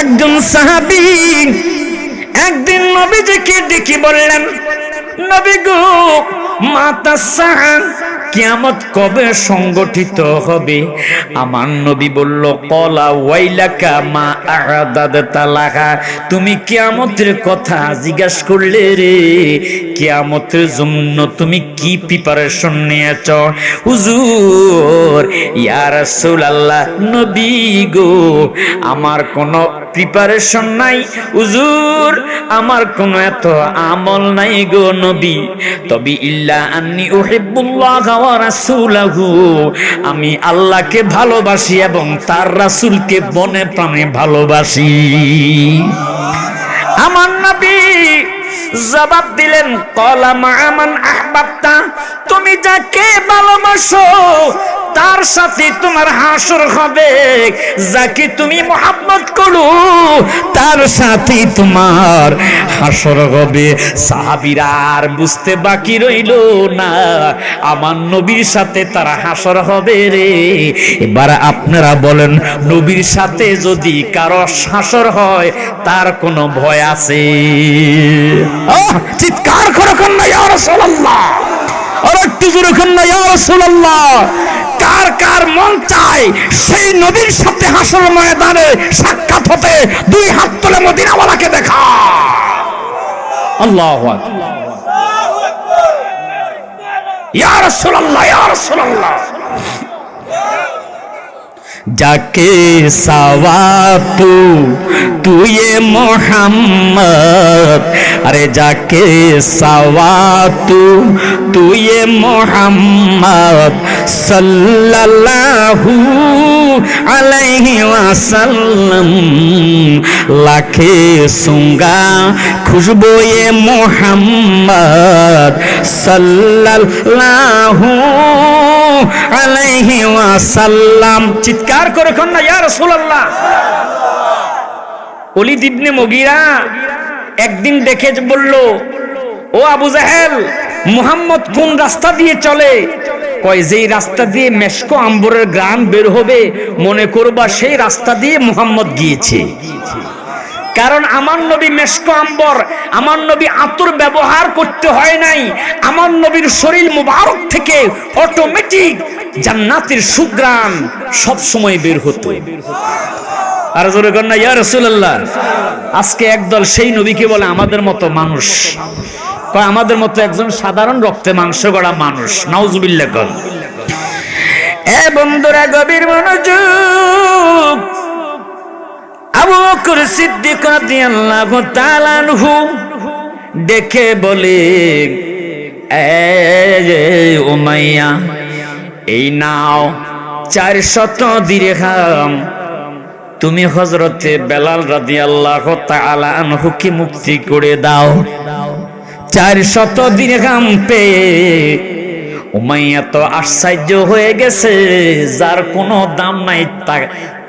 একজন সাহাবি। একদিন নবীজিকে ডেকে বললেন, নবী গো, মাতা সাহান কিয়ামত কবে সংগঠিত হবে? আমার নবী বলল, কলা ওয়াইলাকা মা তালাহা, তুমি কিয়ামতের কথা জিজ্ঞাস করলে রে। কিয়ামতের জন্য তুমি কি প্রিপারেশন নিয়েছ? হুজুর, ইয়া রাসূলুল্লাহ, নবী গো, আমার কোনো প্রিপারেশন নাই। উজুর আমার কোনো এত আমল নাই গো নবী। তবে ইল্লা আন্নি উহিব্বুল্লাহ আমি আল্লাহকে ভালোবাসি এবং তার রাসুলকে বনে প্রাণে ভালোবাসি। আমার নবী জবাব দিলেন, কলা মামান আহবাবতা, তুমি যাকে ভালোবাসো, তার সাথে তোমার হাসর হবে। যাকে তুমি মোহাম্মত করো, তার সাথে তোমার হাসর হবে। সাহাবিরা আর বুঝতে বাকি রইল না, আমার নবীর সাথে তার হাসর হবে রে। এবার আপনারা বলেন, নবীর সাথে যদি কারও হাসর হয়, তার কোনো ভয় আছে? চিৎকার করে কন্যা, ইয়া রাসূলুল্লাহ। আর একটু জোরে কন্যা, ইয়া রাসূলুল্লাহ। কার কার মন চায় সেই নবীর সাথে হাসর ময়দানে সাক্ষাৎ হতে দুই হাত তুলে মদিনাওয়ালাকে দেখা। আল্লাহু আকবার। ইয়া রাসূলুল্লাহ ইয়া রাসূলুল্লাহ। যাকে সাওয়াতু তুয়ে মোহাম্মদ। আরে যাকে সাওয়াতু তুয়ে মোহাম্মদ। সাল্লাল্লাহু আলাইহি ওয়াসাল্লাম। লাখে সুঙ্গা খুশবোয়ে মোহাম্মদ সাল্লাল্লাহু আলাইহি ওয়াসাল্লাম। চিৎকার করে কন্যা ইয়া রাসূলুল্লাহ। ওলিদ ইবনে মুগিরা একদিন দেখে বলল, ও আবু জাহেল, মুহাম্মদ কোন রাস্তা দিয়ে চলে? কয়, যেই রাস্তা দিয়ে মেশকো আম্বরের গ্রাম বের হবে, মনে করবা সেই রাস্তা দিয়ে মুহাম্মদ গিয়েছে। কারণ আমার নবী মেশকো আম্বর, আমার নবী আতর ব্যবহার করতে হয় নাই। আমার নবীর শরীর মুবারক থেকে অটোমেটিক জান্নাতের সুগ্রাম সব সময় বের হতো। আর জোরে কন্যা ইয়া রাসূলুল্লাহ, আজকে একদল সেই নবীকে বলে আমাদের মতো মানুষ। কয়, আমাদের মতো একজন সাধারণ রক্তে মাংস গড়া মানুষ। নাউজুবিল্লাহ কল এ বন্ধুরা, গভীর মনোযোগ আবু বকর সিদ্দিক রাদিয়াল্লাহু তাআলা আনহু দেখে বলে এ উমাইয়া, এই নাও চার শত দিরহাম। তুমি হজরতে বেলাল রাদিয়াল্লাহু তাআলা আনহুকে মুক্তি করে দাও। চার শত দিরহাম পেয়ে উমাইয়া তো আশ্চর্য হয়ে গেছে, যার কোনো দাম নাই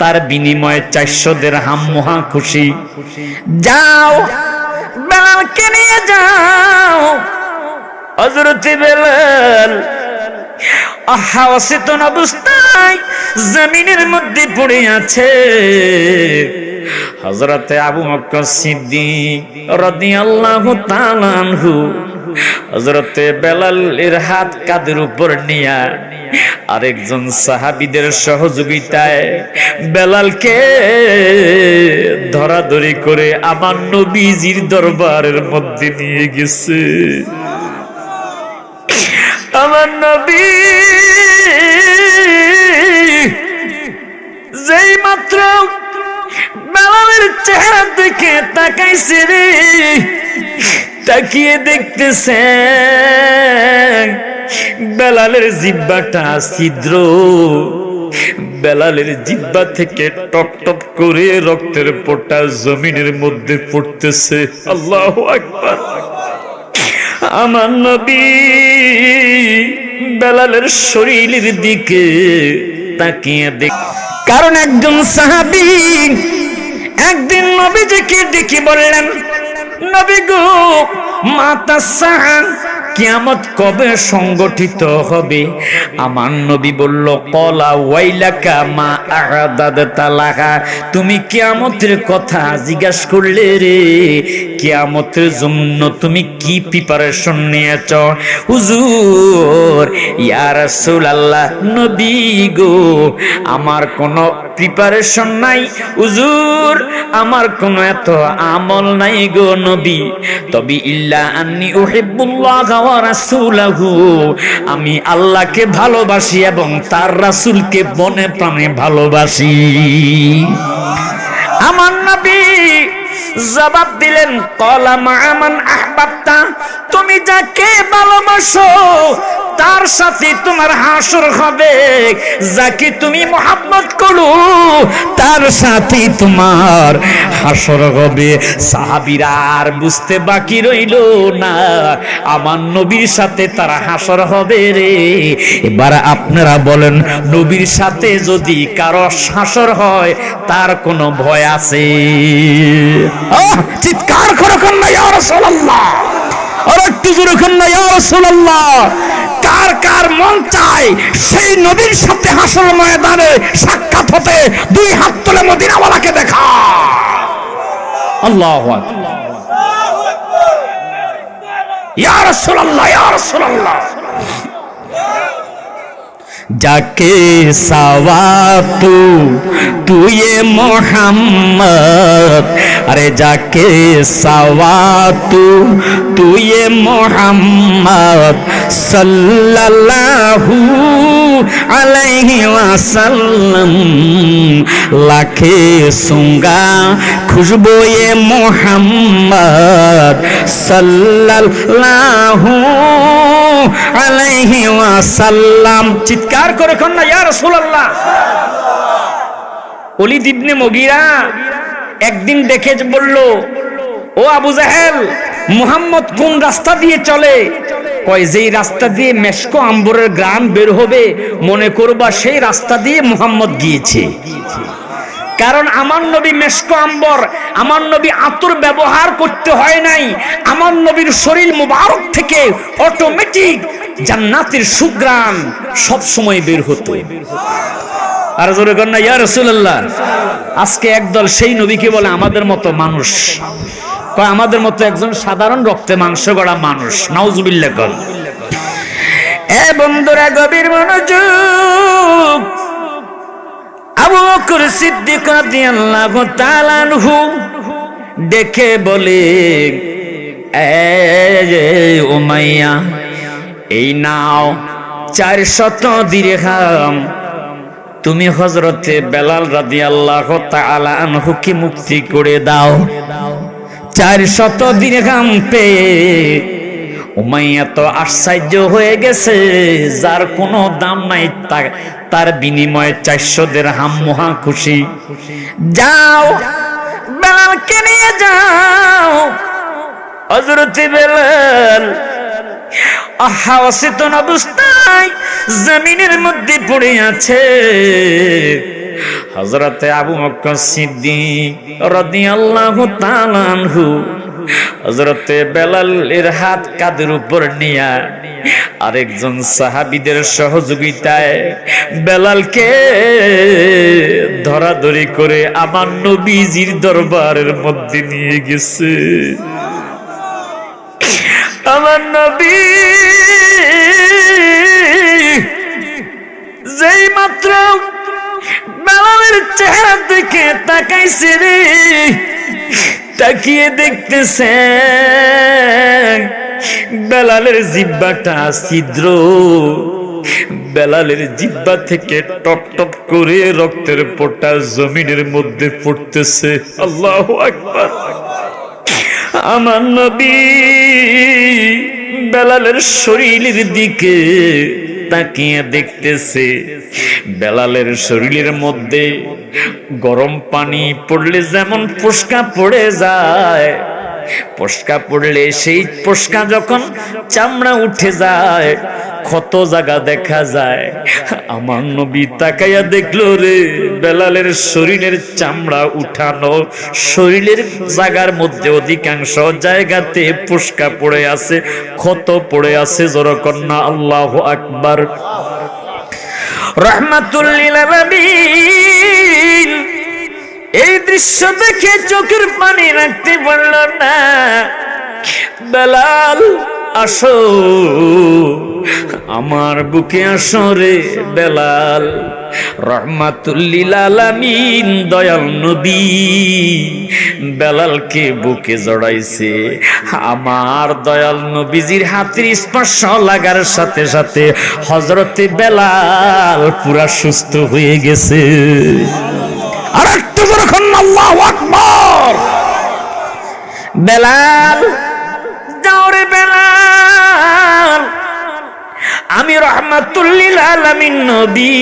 তার বিনিময়ে চারশো দের হাম মহা খুশি। যাও বেলালকে নিয়ে যাও। হজরতে বেলাল আহা, অচেতন অবস্থায় জমিনের মধ্যে পড়ে আছে। হজরতে আবু বকর সিদ্দিক রাদিয়াল্লাহু তাআলা আনহু হজরতে বেলালের হাত কাদের উপর নিয়া আরেকজন সাহাবিদের সহযোগিতায় বেলালকে ধরাধরি করে আমার নবীজির দরবারের মধ্যে নিয়ে গেছে। আমার নবী যেই মাত্র বেলালের চেহারা দেখে তাকাইছে রে তাকিয়ে দেখতেছে বেলালের জিব্বাটা ছিদ্র। বেলালের জিব্বা থেকে টপ টপ করে রক্তের পোটা জমিনের মধ্যে পড়তেছে। আল্লাহ আকবার। আমার নবী বেলালের শরীরের দিকে তাকিয়ে দেখ কারণ একজন সাহাবী একদিন নবীজিকে ডেকে বললেন নবী গো, মাতা সাহান, কিয়ামত কবে সংগঠিত হবে? আমার নবী বলল, কলা ওয়াইলাকা মা আহাদাদ তালাহা। তুমি কিয়ামতের কথা জিজ্ঞাস করলে রে, কিয়ামতের জন্য তুমি কি প্রিপারেশন নিয়েছ? হুজুর, ইয়া রাসূলুল্লাহ, নবী গো, আমার কোনো প্রিপারেশন নাই। হুজুর, আমার কোনো এত আমল নাই গো নবী। তবে ইল্লা আন্নি উহিব্বুল্লাহ ওয়া রাসূলাহু। আমি আল্লাহকে ভালোবাসি এবং তার রাসূলকে মনে প্রাণে ভালোবাসি। আমার নবী জবাব দিলেন, কলা মামান আহবাবতা, তুমি যাকে ভালোবাসো তার সাথে তোমার হাসর হবে। যাকে তুমি মোহাম্মত করো, তার সাথে তোমার হাসর হবে। সাহাবিরা আর বুঝতে বাকি রইল না। আমার নবীর সাথে তার হাসর হবে রে। এবার আপনারা বলেন, নবীর সাথে যদি কারও হাসর হয়, তার কোনো ভয় আছে? চিৎকার করে কন্যা ইয়া রাসূলুল্লাহ। আর একটু জোরে কন্যা ইয়া রাসূলুল্লাহ। কার কার মন চায়, সেই নবীর সাথে হাসল ময়দানে সাক্ষাৎ হতে দুই হাত তুলে মদিনাওয়ালাকে দেখা। আল্লাহ ইয়া রাসূলুল্লাহ ইয়া রাসূলুল্লাহ। যাকে সাওয়া তু তুয়ে মোহাম্মদ আরে যাকে সাওয়া তু তুয়ে মোহাম্মদ সাল্লাল্লাহু আলাইহি ওয়াসাল্লাম লাখে সুঙ্গা খুশবোয়ে মোহাম্মদ সাল্লাল্লাহু আলাইহি ওয়াসাল্লাম। চিৎকার করে কন না ইয়া রাসূলুল্লাহ। ওলিদ ইবনে মুগিরা একদিন দেখে বলল, ও আবু জাহেল, মুহাম্মদ কোন রাস্তা দিয়ে চলে? কয়, যেই রাস্তা দিয়ে মেশকো আম্বরের গ্রাম বের হবে, মনে করবা সেই রাস্তা দিয়ে মুহাম্মদ গিয়েছে। কারণ আমার নবী মেশকো আম্বর, আমার নবী আতর ব্যবহার করতে হয় নাই। আমার নবীর শরীর মুবারক থেকে অটোমেটিক জান্নাতের সুগ্রাম সব সময় বের হতো। আর জোরে কন্যা ইয়া রাসূলুল্লাহ, আজকে একদল সেই নবীকে বলে আমাদের মতো মানুষ। কয়, আমাদের মতো একজন সাধারণ রক্তে মাংস গড়া মানুষ। নাউজুবিল্লাহ কল এ বন্ধুরা, গভীর মনোযোগ আবু বকর সিদ্দিক রাদিয়াল্লাহু তাআলা আনহু দেখে বলে, এ উমাইয়া, এই নাও চার শত দিরহাম। তুমি হজরতে বেলাল রাদিয়াল্লাহু তাআলা আনহুকে মুক্তি করে দাও। চার শত দিরহাম পেয়ে উমাইয়া তো আশ্চর্য হয়ে গেছে, যার কোনো দাম নাই তার বিনিময়ে চারশো হাম মহা খুশি। যাও, বেলালকে নিয়ে যাও। হজরতি বেলাল আহা, অচেতন অবস্থায় জমিনের মধ্যে পড়ে আছে। হজরতে আবু বকর সিদ্দিক রাদিয়াল্লাহু তাআলা আনহু হজরতে বেলালের হাত কাদের উপর নিয়া আরেকজন সাহাবিদের সহযোগিতায় বেলালকে ধরাধরি করে আমার নবীজির দরবারের মধ্যে নিয়ে গেছে। আমার নবী। যেই মাত্র বেলালের চেহারা দিকে তাকাইছে রে, তাকিয়ে দেখতেছে বেলালের জিব্বাটা ছিদ্র। বেলালের জিব্বা থেকে টপ টপ করে রক্তের পোটা জমিনের মধ্যে পড়তেছে। আল্লাহ আকবার। আমার নবী বেলালের শরীরের দিকে তাকিয়ে দেখতেছে। বেলালের শরীরের মধ্যে গরম পানি পড়লে যেমন ফোসকা পড়ে যায় পোস্কা পড়লে সেই পোস্কা যখন চামড়া উঠে যায় ক্ষত জায়গা দেখা যায়। আমার নবী তাকাইয়া দেখল রে, বেলালের শরীরের চামড়া উঠানো। শরীরের জায়গার মধ্যে অধিকাংশ জায়গাতে পুষ্কা পড়ে আছে, ক্ষত পড়ে আছে, জোরকন্যা, আল্লাহ আকবার। রহমাতুল্লিল এই দৃশ্য দেখে চোখের পানি রাখতে পারল না। বেলাল আসো। আমার বুকে আসো রে বেলাল। রহমাতুল্লিল আলামিন, দয়াল নবী। বেলালকে বুকে জড়াইছে। আমার দয়াল নবীজির হাতের স্পর্শ লাগার সাথে সাথে হজরতে বেলাল পুরা সুস্থ হয়ে গেছে। আর একটু বেলাল যাও বেলাল। আমি রহমাতুল্লিল নবী।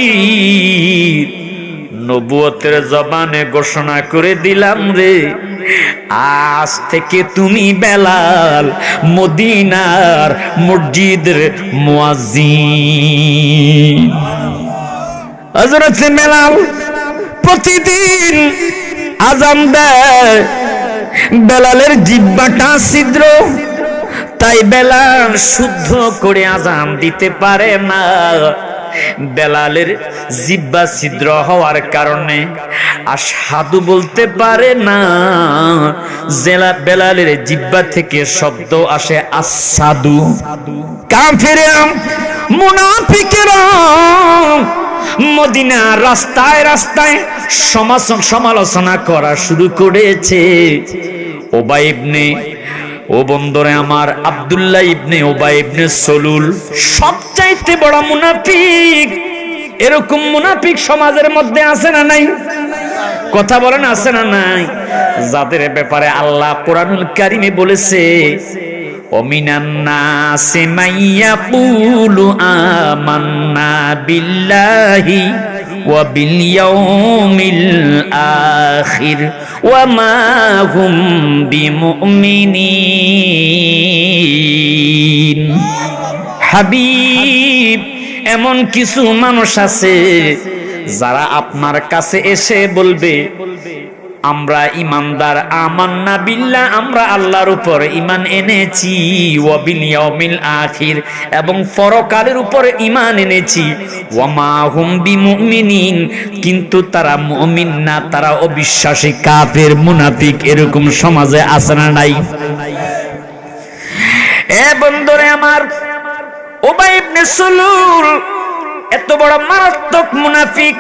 নবুয়তের জবানে ঘোষণা করে দিলাম রে, আজ থেকে তুমি বেলাল, মদিনার মসজিদের মুয়াজ্জিন। হযরত বেলাল প্রতিদিন আজান দেয়, বেলালের জিব্বাটা ছিদ্র তাই বেলাল শুদ্ধ করে আজান দিতে পারে না। বেলালের জিব্বা ছিদ্র হওয়ার কারণে আর সাধু বলতে পারে না। জেলা বেলালের জিব্বা থেকে শব্দ আসে আসাদু কাফেরাম মুনাফিকেরা, মদিনা রাস্তায় রাস্তায় সমালোচনা করা শুরু করেছে। ওবা ইবনে ও বন্দরে আমার আবদুল্লাহ ইবনে ওবা ইবনে সলুল সবচাইতে বড় মুনাফিক। এরকম মুনাফিক সমাজের মধ্যে আছে না নাই? কথা বলেন, আছে না নাই? যাদের ব্যাপারে আল্লাহ কোরআনুল কারিমে বলেছে অমিনান্না মাইয়া পুলু আমান্না বিল্লাহি وباليوم الآخر وما هم بمؤمنين হাবিব এমন কিছু মানুষ আছে যারা আপনার কাছে এসে বলবে আমরা ইমানদার, আমান্না বিল্লাহ, আমরা আল্লাহর উপর ইমান এনেছি, ওয়াবিল আখির, এবং পরকালের উপর ইমান এনেছি। ওয়ামা হুম বিমুমিনিন, কিন্তু তারা মুমিন না, তারা অবিশ্বাসী কাফের, মুনাফিক, এরকম সমাজে আছে না নাই। এ আমার, ওবাই ইবনে এত বড় মারাত্মক মুনাফিক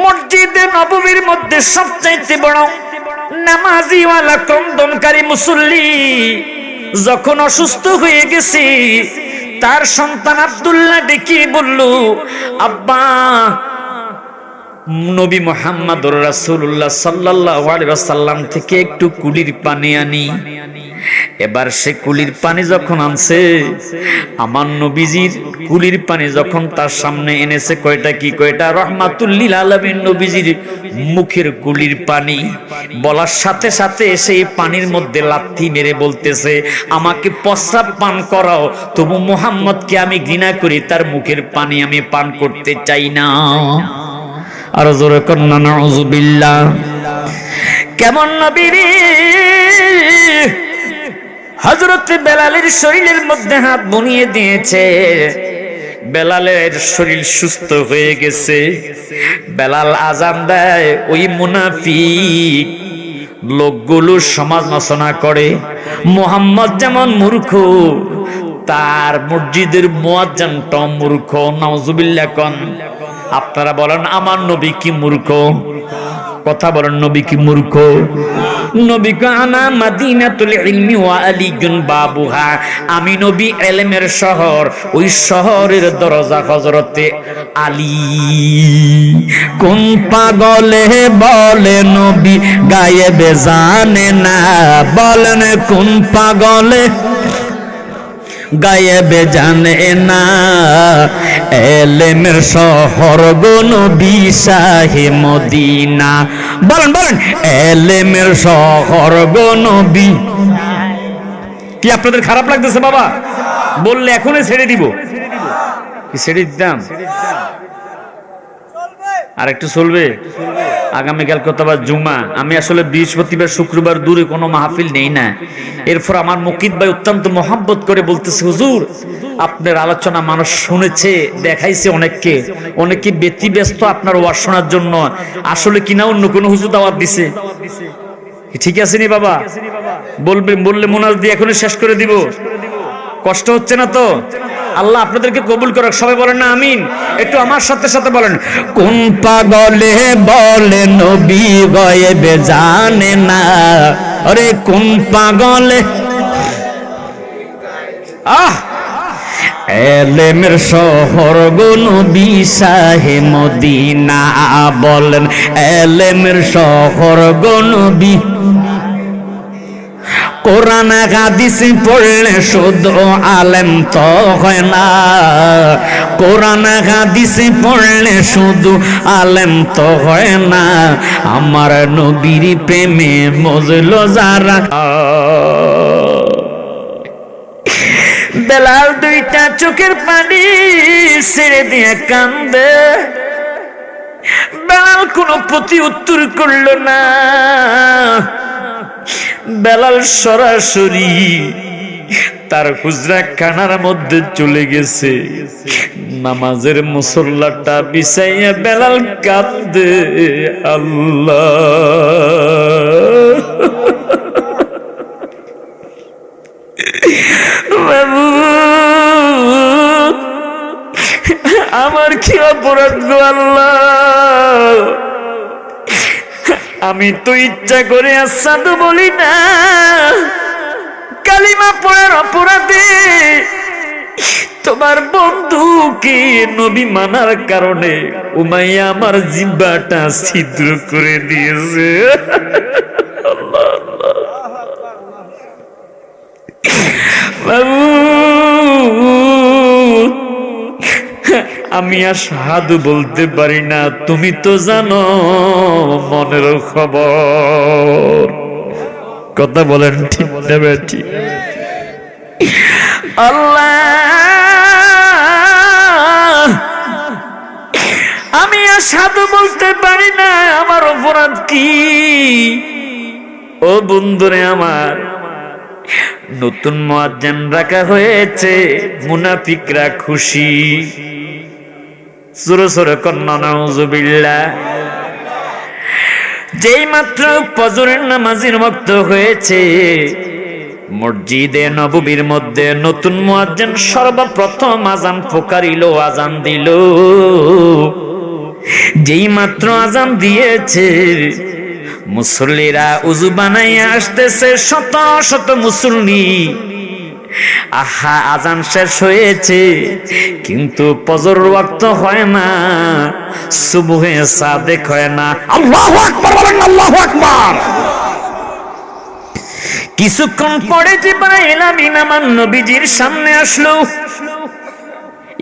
মসজিদে নবমীর মধ্যে সবচাইতে বড় নামাজিওয়ালা ক্রন্দনকারী মুসল্লি যখন অসুস্থ হয়ে গেছি, তার সন্তান আব্দুল্লাহ ডেকে বলল, আব্বা, নবী মোহাম্মদ রাসূলুল্লাহ সাল্লাল্লাহু আলাইহি ওয়াসাল্লাম থেকে একটু কুলির পানি আনি। এবার সে কুলির পানি যখন আনছে, আমার নবীজির কুলির পানি যখন তার সামনে এনেছে, কয়টা কি কয়টা? রহমাতুল্লিল আলমীর নবীজির মুখের কুলির পানি। বলার সাথে সাথে সেই পানির মধ্যে লাথি মেরে বলতেছে, আমাকে প্রস্রাব পান করাও, তবু মোহাম্মদকে আমি ঘৃণা করি, তার মুখের পানি আমি পান করতে চাই না। আর জোরে কন্যা নজুবিল্লা কেমন নবীরে হজরত বেলালের শরীরের মধ্যে হাত বনিয়ে দিয়েছে। বেলালের শরীর সুস্থ হয়ে গেছে। বেলাল আজান দেয়, ওই মুনাফিক, লোকগুলো সমালোচনা করে। মোহাম্মদ যেমন মূর্খ, তার মসজিদের মুয়াজ্জানটা মূর্খ। নাউজুবিল্লাহ কন, আপনারা বলেন, আমার নবী কি মূর্খ? কথা বলেন, নবী কি মূর্খ? নবী কানা মাদিনাতুল ইলমি ওয়া আলিজুন বাবুহা। আমি নবী এলমের শহর, ওই শহরের দরজা হযরতে আলী। কোন পাগলে বলে নবী, গায়েবে জানে না, বলেন কোন পাগলে? গায়েবে জানে না। এলেমের শহর গনবী শাহে মদিনা। বলেন বলেন, এলেমের শহর গনবী কি আপনাদের খারাপ লাগতেছে বাবা? বললে এখনই ছেড়ে দিব। কি ছেড়ে দিতাম? আর একটু চলবে? আগামীকাল কতবার জুমা আমি আসলে বৃহস্পতিবার, শুক্রবার দূরে কোনো মাহফিল নেই না। এরপর আমার মুকিদ ভাই অত্যন্ত মহাব্বত করে বলতেছে, হুজুর, আপনার আলোচনা মানুষ শুনেছে, দেখাইছে অনেককে। অনেকে ব্যতিব্যস্ত আপনার ওয়াজ শোনার জন্য। আসলে কিনা অন্য কোনো হুজুর দাওয়াত দিছে? ঠিক আছে নি বাবা? বলবে, বললে মোনাজ দিয়ে এখনই শেষ করে দিব। কষ্ট হচ্ছে না তো? আল্লাহ আপনাদেরকে কবুল করুক। সবাই বলেন না আমিন। একটু আমার সাথে সাথে বলেন। কোন পাগলে বলে নবী গয়েবে জানে না? আরে কোন পাগলে? আহ! এলেমের শহর গুন বিশাহে মদিনা বলেন এলেমের শহর গুন বি কোরআন হাদিস পড়লে শুদ্ধ আলেম তো হয় না। কোরআন হাদিস পড়লে শুধু আলেম তো হয় না। আমার নবীর প্রেমে মজলো যারা। বেলাল দুইটা চোখের পানি ছেড়ে দিয়ে কান্দে। বেলাল কোনো প্রতি উত্তর করল না। বেলাল সরাসরি তার হুজরা খানার মধ্যে চলে গেছে। নামাজের মুসল্লাটা বিছাইয়া বেলাল কান্দে আল্লাহ। আমার কি অপরাধ আল্লাহ? আমি তো ইচ্ছা করে আসাদু বলি না। কালিমা পড়ার অপরাধে তোমার বন্ধুকে নবী মানার কারণে উমাইয়া আমার জিব্বাটা ছিদ্র করে দিয়েছে। বাবু। আমি আর সাধু বলতে পারি না, তুমি তো জানো মনের খবর। কথা বলেন, ঠিক নেবে ঠিক আল্লাহ, আমি আর সাধু বলতে পারি না, আমার অপরাধ কি? ও বন্ধুরে আমার, নতুন মোয়াজ্জেন রাখা হয়েছে, মুনাফিকরা খুশি। সুরে সুরে কন্যা, নাউজুবিল্লাহ। যেই মাত্র ফজরের নামাজের ভক্ত হয়েছে, মসজিদে নববীর মধ্যে নতুন মুয়াজ্জিন সর্বপ্রথম আজান পোকারিল আজান দিল। যেই মাত্র আজান দিয়েছে, মুসল্লিরা উজু বানাইয়া আসতেছে শত শত মুসল্লি। আহা, আজান শেষ হয়েছে, কিন্তু পজর ওয়াক্ত হয় না, সুবহে সাদেক হয় না। আল্লাহু আকবার বলেন, আল্লাহু আকবার। কিছুক্ষণ পরে জিব্রাইল আমিন আমার নবীজির সামনে আসলো।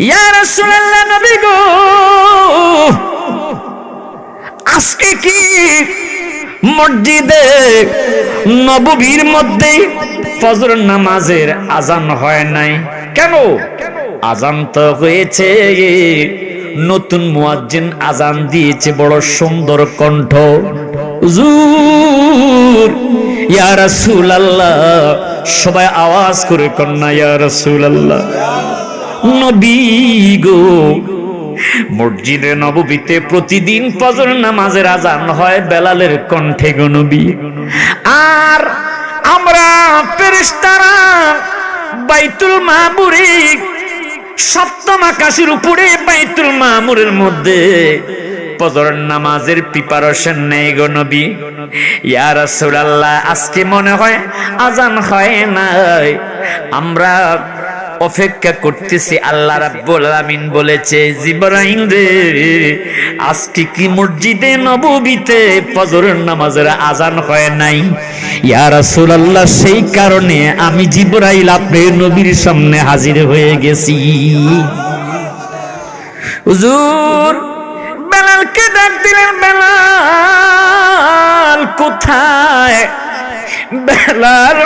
ইয়া রাসূলুল্লাহ নবী গো, আজকে কি মসজিদে নববীর মধ্যে ফজর নামাজের আজান হয় নাই। কেন? আজান তো হয়েছে। নতুন মুয়াজ্জিন আজান দিয়েছে, বড় সুন্দর কণ্ঠ। হুজুর, ইয়া রাসূলুল্লাহ। সবাই আওয়াজ করে কন্যা, ইয়া রাসূলুল্লাহ। নবী গো, মসজিদে নববীতে প্রতিদিন ফজর নামাজের আজান হয় বেলালের কণ্ঠে গনবী আর আমরা ফেরেশতারা বাইতুল মামুরে সপ্তম আকাশের উপরে বাইতুল মামুরের মধ্যে ফজরের নামাজের প্রিপারেশন নেই গো নবী। ইয়া রাসূলুল্লাহ, আজকে মনে হয় আজান হয় নাই। আমরা অপেক্ষা করতেছি, আল্লাহ রাব্বুল আলামিন বলেছে, জিবরাইল রে, আজকে কি মসজিদে নববীতে ফজরের নামাজের আজান হয় নাই? ইয়া রাসূলুল্লাহ, সেই কারণে আমি জিবরাইল আপনার নবীর সামনে হাজির হয়ে গেছি। হুজুর, বেলালকে ডাক দিলেন, বেলাল, কোথায়? বেলাল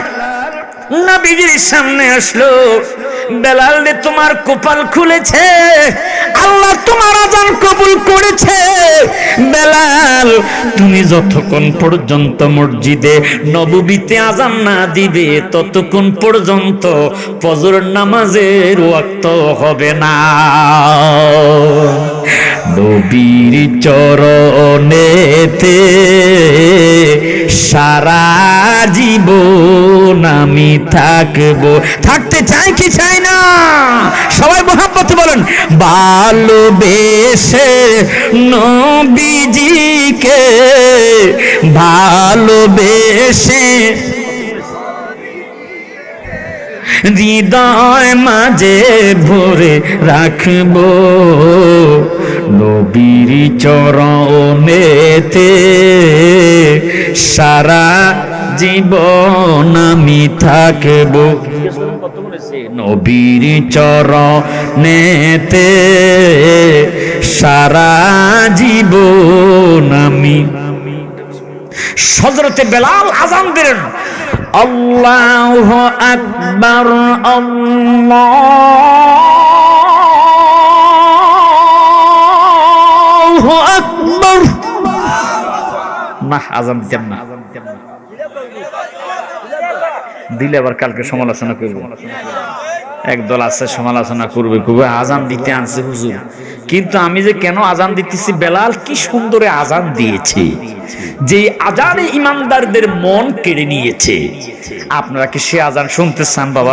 নবীজির সামনে আসলো। বেলাল রে, তোমার কপাল খুলেছে। আল্লাহ তোমার আজান কবুল করেছে। বেলাল, তুমি যতক্ষণ পর্যন্ত মসজিদে নববীতে আজান না দিবে, ততক্ষণ পর্যন্ত ফজর নামাজের ওয়াক্ত হবে না। নবীর চরণেতে সারা জীবন আমি থাকব। থাকতে চাই কি চাই না? সবাই মোহাম্মত বলেন, ভালোবেসে নবীজিকে ভালোবেসে হৃদয় মাঝে ভরে রাখব। নবীর চরণেতে সারা জীবন আমি থাকব। নবীর চরণেতে সারা জীবন আমি হজরতে বেলাল আজান দিলেন। আল্লাহ আকবর আল্লাহ আকবর না আজান দিতেন না। দিলে আবার কালকে সমালোচনা করব। একদল আছে, সমালোচনা করবে খুব আজান দিতে আনছে হুজুর? কিন্তু আমি যে কেন আজান দিতেছি, বেলাল কি সুন্দরে আজান দিয়েছে? যে আজানে ইমানদারদের মন কেড়ে নিয়েছে। আপনারা কি সে আজান শুনতে চান, বাবা?